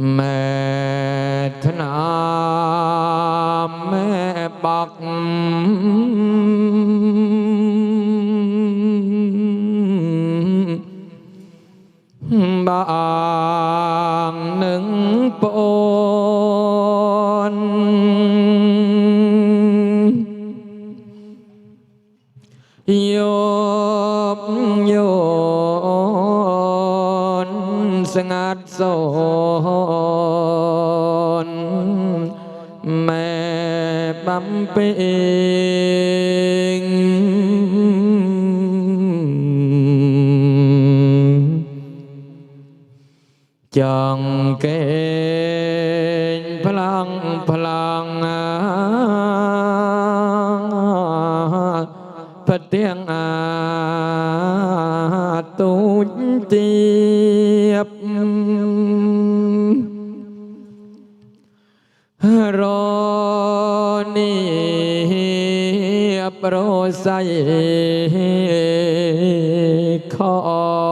मैं ចង់កេងប្លង់ប្លង់ប្រទៀងអាទូចទៀបរនីប្រស័យខោ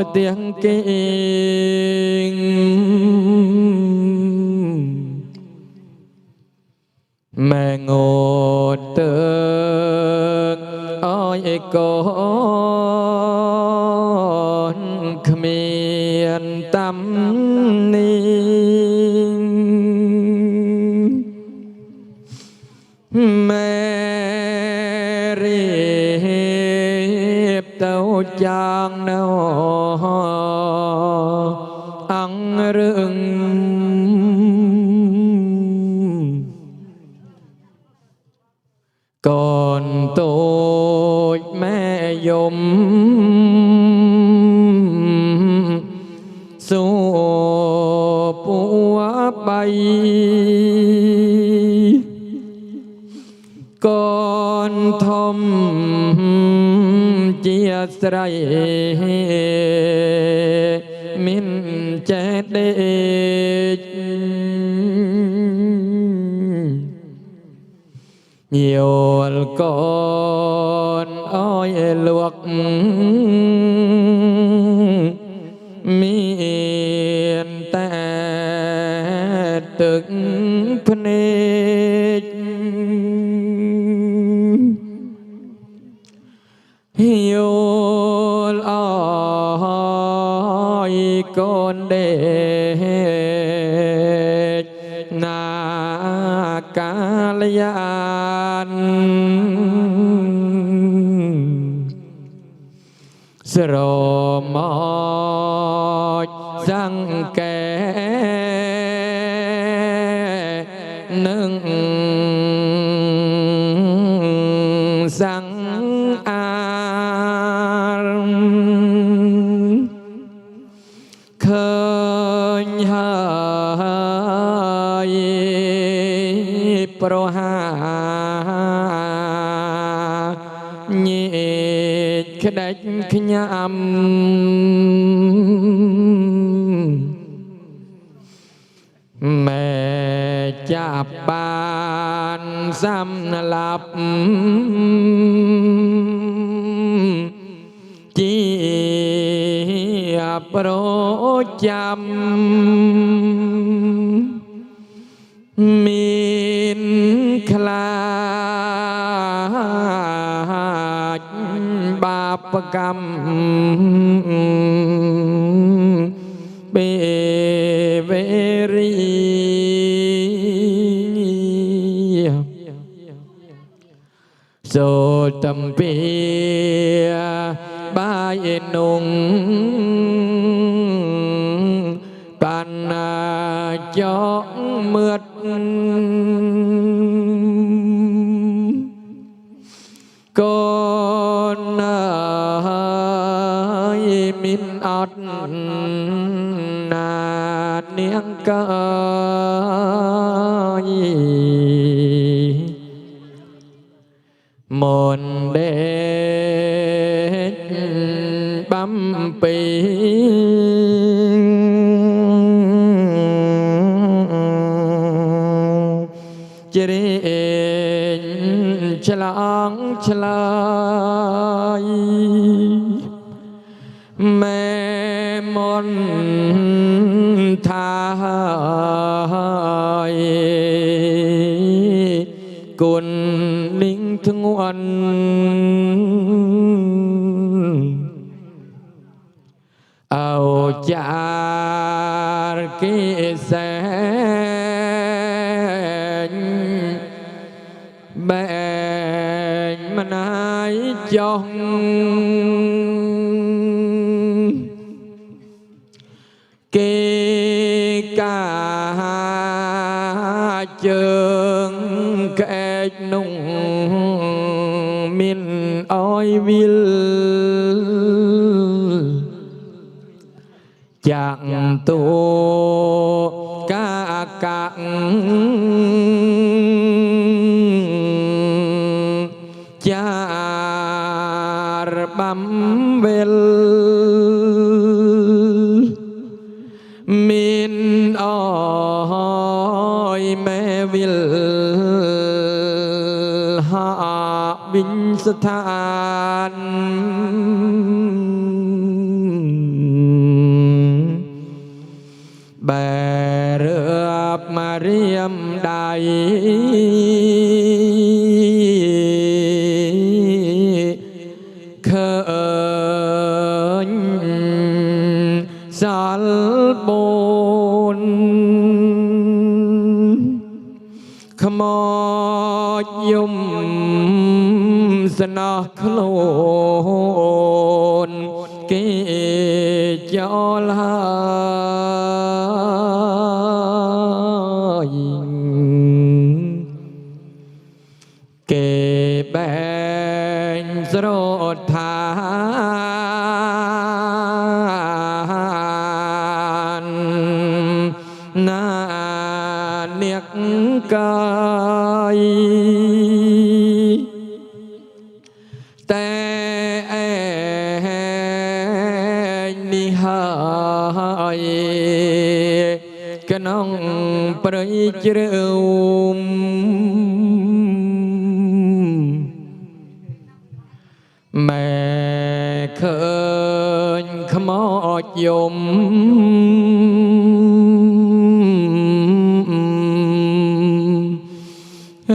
ប្រទាំងគេម៉ែងតទឹកអយឯកូនគ្មានតាមនេះម៉ែរៀបទៅយ៉ាងណោ ม สู่ปัวใบก่อนทมเจียสไรมินเจเดโยลกอ ช nhiều con ôi luộc miền ta tức phân hiểu ôi con để na ស្រមកសង្កេនឹង ដេចខ្ញាំម៉ែចាប់បានសំ បាបកម្មនដេកបំពីជ្រេងឆ្លងឆ្លើ និងធ្ងន់អោចារគិសែងបែងមណា วิลจังตุกากังจารบัมเวลมินอ้อยแม่วิลฮา ក់ចារបំវិលមានអើយមេវិលហាវិញស្ថានបែរើបមករៀមដៃឃើញសាល បូនខ្មោចយំស្នោះខ្លួនគេចោលហើយគេបែងស្រោតថាន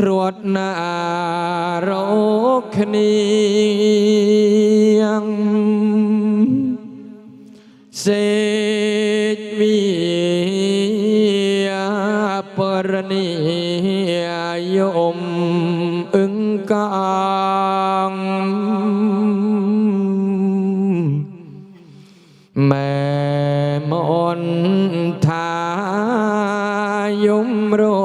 រត់ណារកគ្នាសេចវិបរនីយមអឹងកាងម៉ែមនថាយំរពី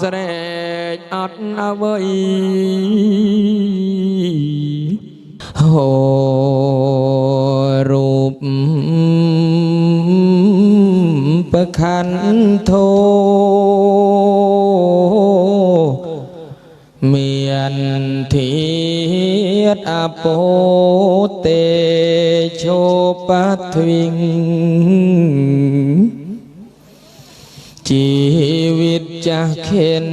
ស្រែកអត់អ្វីហូរូបប្រខន្ធធោមានធាតអពោ ចាស់ខិន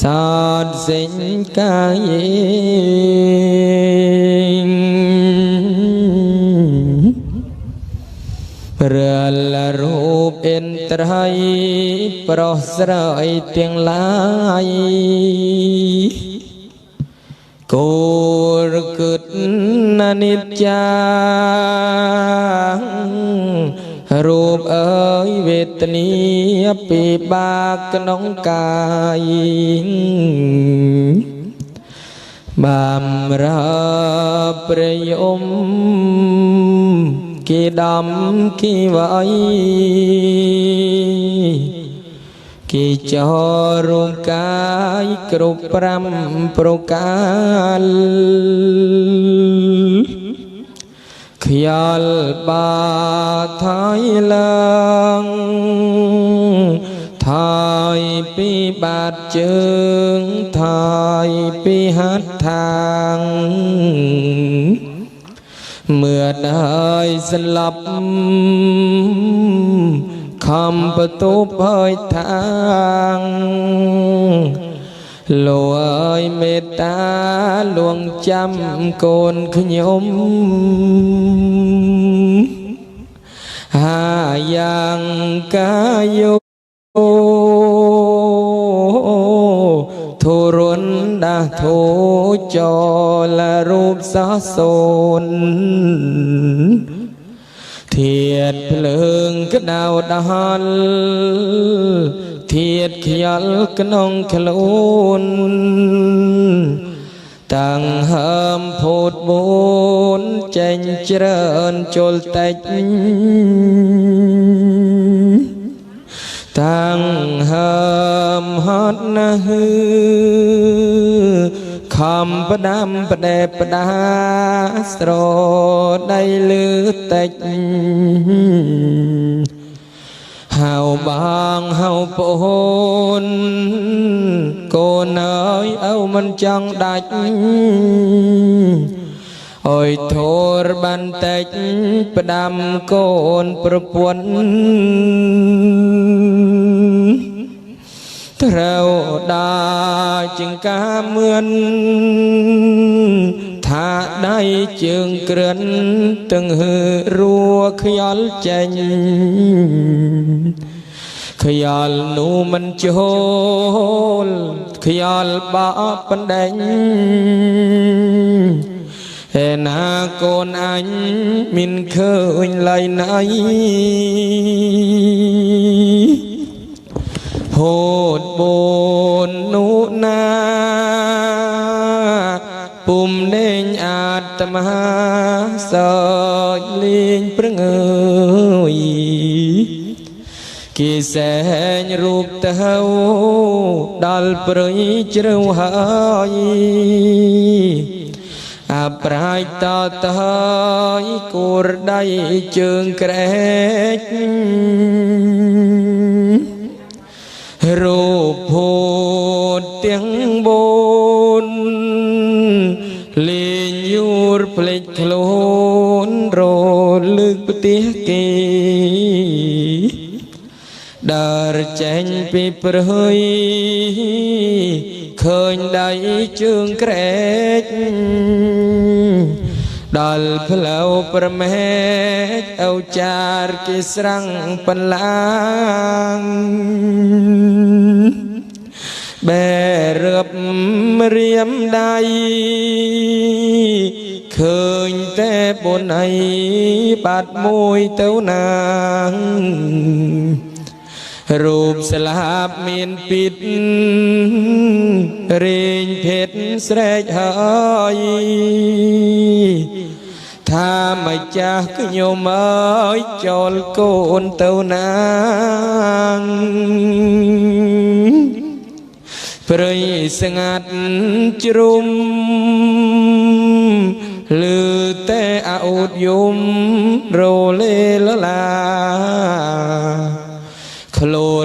សោតសេញកាយរាលរូបអិនត្រីប្រោះស្រ័យទាំងឡាយគោរគិតណានិច្ចារូបអើយវេ ទនាពិបាកក្នុងកាយបំរើប្រយមគេដំគេវៃគេចោរូបកាយគ្រប់5ប្រការខ្យល់ ख्याल बाथाई lung Thai P बात चंग थाई पी हट थांग เมื่อได้สลับคำประตูเผยทาง លួយមេត្តាលួងចាំកូនខ្ញុំហាយ៉ាងកាយោធុរុនដាធោចលរូបសោសូនធាតភ្លើងក្តៅដហល់ ធៀតខ្យល់ក្នុងខ្លួនតាំងហើមភូតបូនចេញជ្រើនជុលតិចតាំងហើមហត់ណាស់ខំផ្ដាំផ្ដែផ្ដាស្រដៃលឺតិចហៅ បងហៅប្អូនកូនអើយឪមិនចង់ដាច់អើយធរបានតិចផ្ដាំកូនប្រពន្ធត្រូវដាចង្ការមឿនថាដៃជើងក្រិនទាំងហឺរួខ្យល់ចេញ ខ្យល់នោះមិនចូលខ្យល់បោបណ្ដេញហេណាកូនអញមិនឃើញឡៃណៃហូតបូននោះណាពុំដេញអាតមហាសោចលេងព្រឹងអើយ គេសែងរូបទៅដល់ព្រៃជ្រៅហើយអាប្រាយតតហើយគូរដៃជើងក្រែករូបភូតទាំងបូនលេងយូរភ្លេចខ្លួនរលើកផ្ទះគេដើ រចេញពីព្រៃឃើញដៃជើងក្រែកដល់ផ្លូវប្រមេកអូចារគេស្រាំងបន្លាងបែរឹបរៀមដៃឃើញតែបុណៃបាត់មួយទៅណាង រូបស្លាប់មានពីតរែងភេទស្រែកហើយថាម្ចាស់ខ្ញុំអើយចូលកូនទៅណាងព្រៃស្ងាត់ជ្រុំលឺតែអោតយំរលេលឡាខ្លួ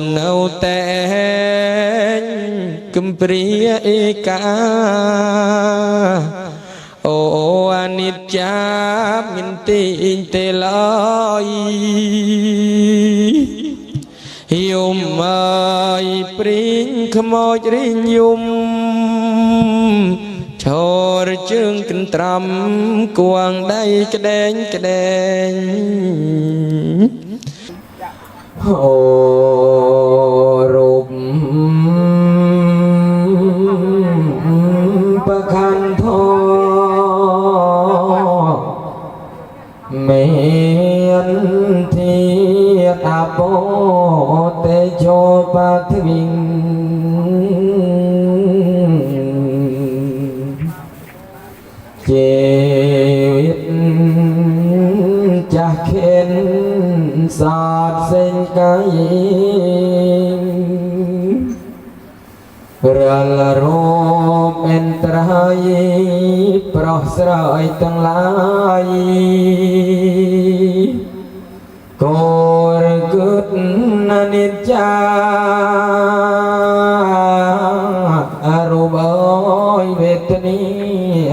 ននៅតែគំព្រាអេកាអូអនិច្ចាមិនទីងទេឡើយយំអើយព្រីងខ្មោចរីងយំឈរជើងកន្ត្រាំគួងដៃក្ដែងក្ដែងអូ පාතමින් ජීවිත ចាស់ខេនសាតសេងកាយរលរោមអន្តរាយប្រោះស្រ័យទាំងឡាយកោ អនិច្ចាអរូបអើយវេទនី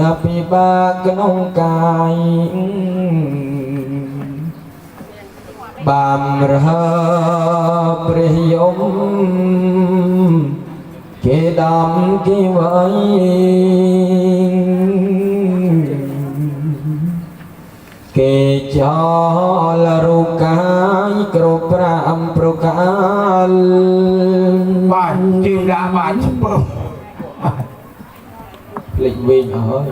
អភិបាកក្នុងកាយបាមរហព្រះយមគេដំគេវៃគេចលរុកាយ គ្រប់ប្រាំប្រកាលបាទទីដាក់បាទឆ្ពើភ្លេចវិញអើយ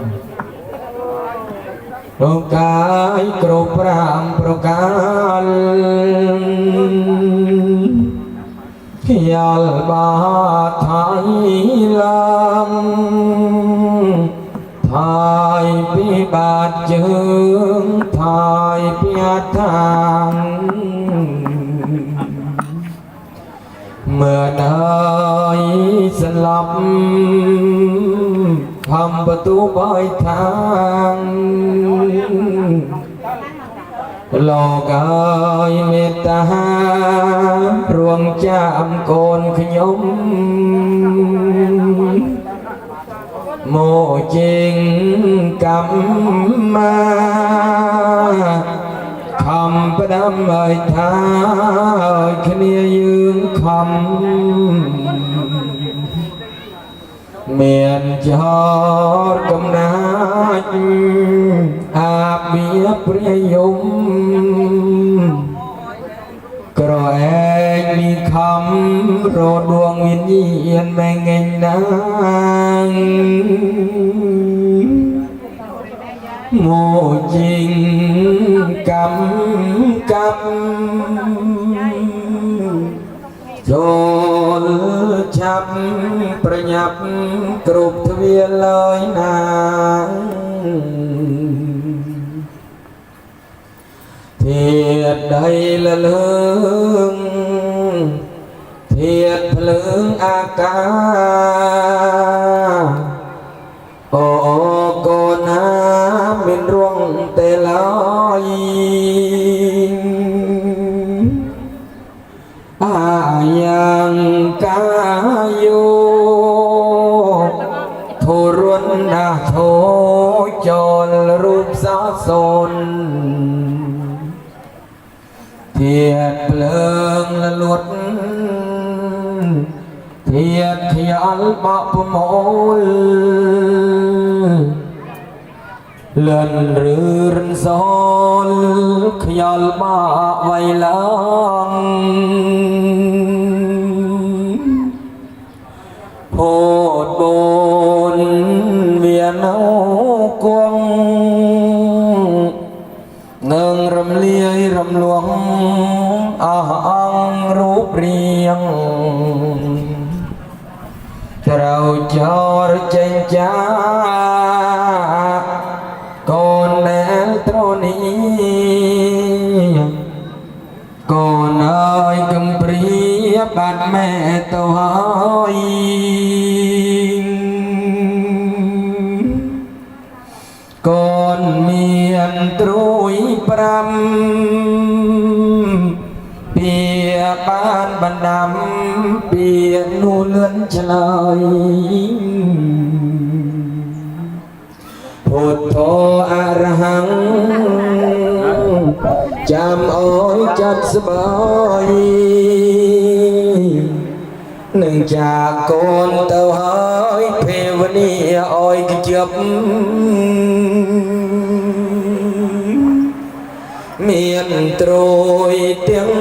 រងកាយគ្រប់ប្រាំប្រកាលខ្យល់បាថៃឡើងថយពីបាតជើងថយពីអថាង เมื่อได้สลับทำประตูปลายทางหลอกอายเมตตารวงจามโกนขยม โมจริงกรรมมา ខំផ្ដាំឲ្យថាឲ្យគ្នាយើងខំមានចរកំណាចអាបៀព្រះយមក្រអែងមានខំរដួងវិញ្ញាណមែងងណាង មកជីងកម្មកម្មចូលឆាប់ប្រញាប់គ្រប់ទ្វារឡើយណាធាតដីលលើងធាតភ្លើងអាកាអូ បសាសូនធាតភ្លើងលលួតធាតខ្យល់បក់ប្រមូលលឿនរឿនសូលខ្យល់បក់វៃឡើងផូតបូន ត្រូវចោរចេញចាកូនដែលត្រនេះកូនអើយកំព្រាបាត់ម៉ែទៅហើយកូនមានត្រួយប្រាំពីបានបណ្ដាំ ពីនោះលឿនឆ្លើយពុទ្ធោអរហង្គចាំអើយចាត់ស្បើយនឹងចាកូនទៅហើយភេវនីអើយខ្ជិបមានត្រួយទាំង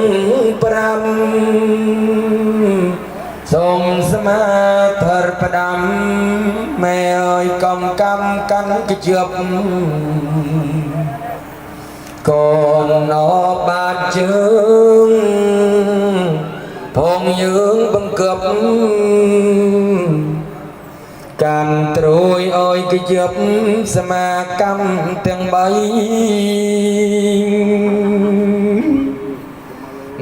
5 កម្មកាន់ខ្ជិបកូនអបាតជើងផងយើងបង្កប់កាន់ត្រួយអើយគយប់សមាកម្មទាំងបី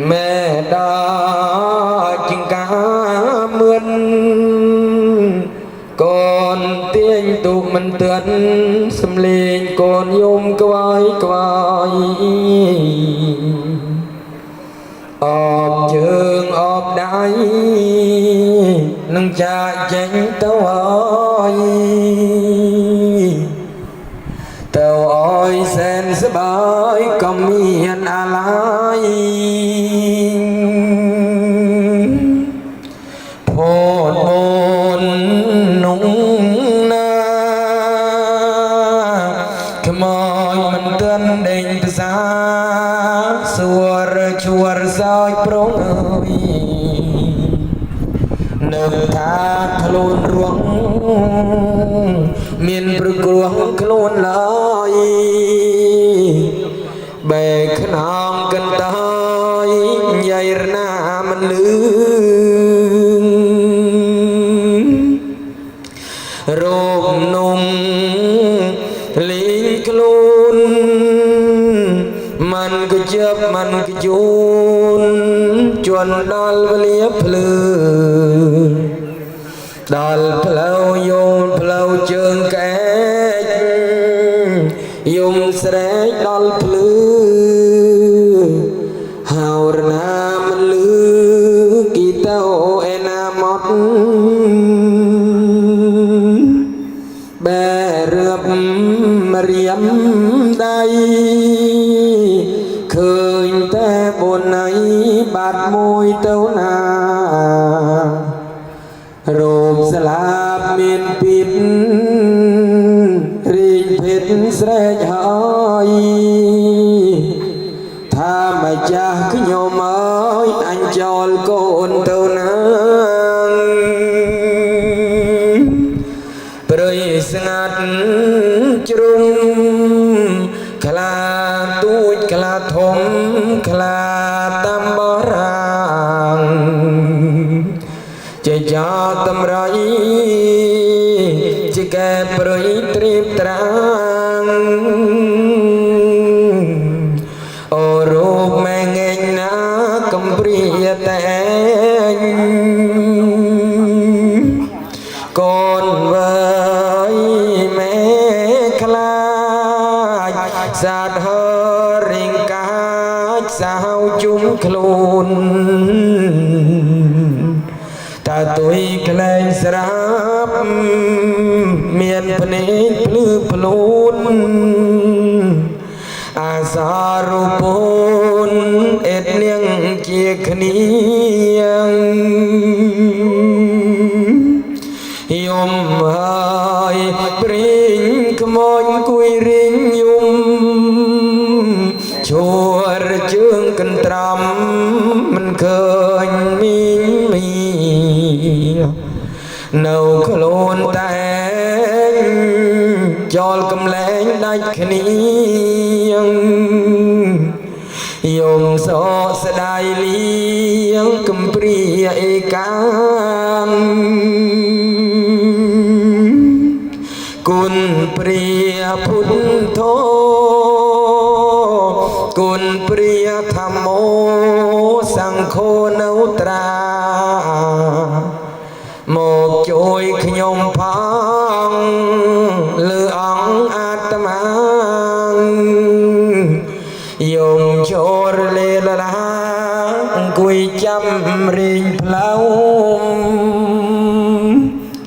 មេដា ទឿនសំលេងកូនយំក្វាយក្វាយអបជើងអបដៃនឹងចាកចេញទៅហើយទៅអើយសែនសបាយក៏មានអាឡ័យ មានព្រឹករួងខ្លួនឡើយ បែកខ្នងកន្តើយយាយរណាមិនលឺរោមនំលីងខ្លួនมันក៏ជាប់มันក៏យូនជន់ដល់វេលាភ្លឺ ដល់ផ្លូវ វ មួយ ខ្លួនតាទុយក្លែងស្រាប់មានភ្នែកភ្លឺភ្លូនអាសាររូពូនអេតនាងជាគ្នា នៅខ្លួនតែងចោលកំលែងដាច់គ្នាយំសោកស្ដាយលៀងកំព្រាអេកានគុណព្រាពុទ្ធោគុណព្រាធម្មោសង្ឃោនៅត្រាមក ជួយខ្ញុំផង